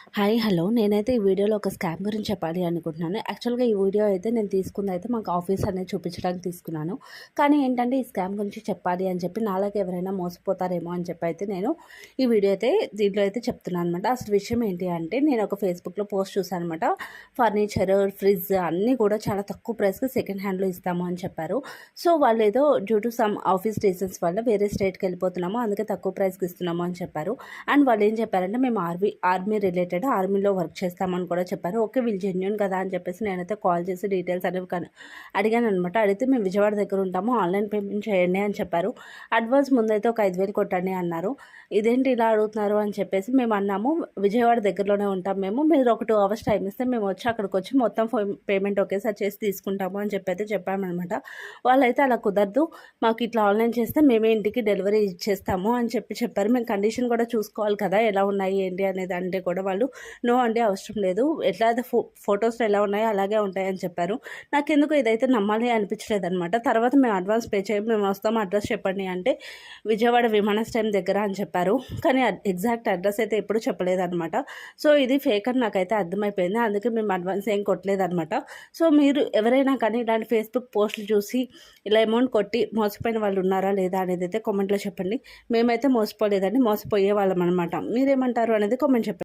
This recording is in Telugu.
Hi hello. నేనైతే ఈ వీడియోలో ఒక స్కామ్ గురించి చెప్పాలి అనుకుంటున్నాను. యాక్చువల్గా ఈ వీడియో అయితే నేను తీసుకుంది అయితే మాకు ఆఫీస్ అనేది చూపించడానికి తీసుకున్నాను. కానీ ఏంటంటే ఈ స్కామ్ గురించి చెప్పాలి అని చెప్పి నాలాగే ఎవరైనా మోసపోతారేమో అని చెప్పి అయితే నేను ఈ వీడియో అయితే దీంట్లో అయితే చెప్తున్నాను అనమాట అసలు విషయం ఏంటి అంటే నేను ఒక ఫేస్బుక్లో పోస్ట్ చూసాను అనమాట ఫర్నిచర్ ఫ్రిడ్జ్ అన్నీ కూడా చాలా తక్కువ ప్రైస్కి సెకండ్ హ్యాండ్లో ఇస్తాము అని చెప్పారు. సో వాళ్ళు ఏదో due to some office reasons వల్ల వేరే స్టేట్కి వెళ్ళిపోతున్నాము అందుకే తక్కువ ప్రైస్కి ఇస్తున్నాము అని చెప్పారు. అండ్ వాళ్ళు ఏం చెప్పారంటే మేము ఆర్మీ ఆర్మీ రిలేటెడ్ ఆర్మీలో వర్క్ చేస్తామని కూడా చెప్పారు. ఓకే వీళ్ళు జెన్యున్ కదా అని చెప్పేసి నేనైతే కాల్ చేసి డీటెయిల్స్ అనేవి అడిగాను అనమాట అడిగితే మేము విజయవాడ దగ్గర ఉంటాము ఆన్లైన్ పేమెంట్ చేయండి అని చెప్పారు. అడ్వాన్స్ ముందైతే ఒక ఐదు వేలు కొట్టండి అన్నారు. ఇదేంటి ఇలా అడుగుతున్నారు అని చెప్పేసి మేము అన్నాము విజయవాడ దగ్గరలోనే ఉంటాం మేము మీరు ఒక టూ అవర్స్ టైం ఇస్తే మేము వచ్చి అక్కడికి వచ్చి మొత్తం పేమెంట్ ఒకేసారి చేసి తీసుకుంటాము అని చెప్పి అయితే చెప్పామన్నమాట వాళ్ళైతే అలా కుదరదు మాకు ఇట్లా ఆన్లైన్ చేస్తే మేమే ఇంటికి డెలివరీ ఇచ్చేస్తాము అని చెప్పి చెప్పారు. మేము కండిషన్ కూడా చూసుకోవాలి కదా ఎలా ఉన్నాయి ఏంటి అనేది అంటే కూడా వాళ్ళు నో అండి అవసరం లేదు. ఎట్లా అయితే ఫో ఫొటోస్లో ఎలా ఉన్నాయో అలాగే ఉంటాయని చెప్పారు. నాకెందుకు ఇదైతే నమ్మాలి అనిపించలేదు అనమాట తర్వాత మేము అడ్వాన్స్ పే చేయం మేము వస్తాం అడ్రస్ చెప్పండి అంటే విజయవాడ విమానాశ్రయం దగ్గర అని చెప్పారు. కానీ ఎగ్జాక్ట్ అడ్రస్ అయితే ఎప్పుడు చెప్పలేదన్నమాట. సో ఇది ఫేక్ అని నాకైతే అర్థమైపోయింది. అందుకే మేము అడ్వాన్స్ ఏం కొట్టలేదన్నమాట. సో మీరు ఎవరైనా కానీ ఇలాంటి ఫేస్బుక్ పోస్టులు చూసి ఇలా అమౌంట్ కొట్టి మోసపోయిన వాళ్ళు ఉన్నారా లేదా అనేది అయితే కామెంట్లో చెప్పండి. మేమైతే మోసపోలేదండి మోసపోయే వాళ్ళం అనమాట మీరేమంటారు అనేది కామెంట్ చెప్పండి.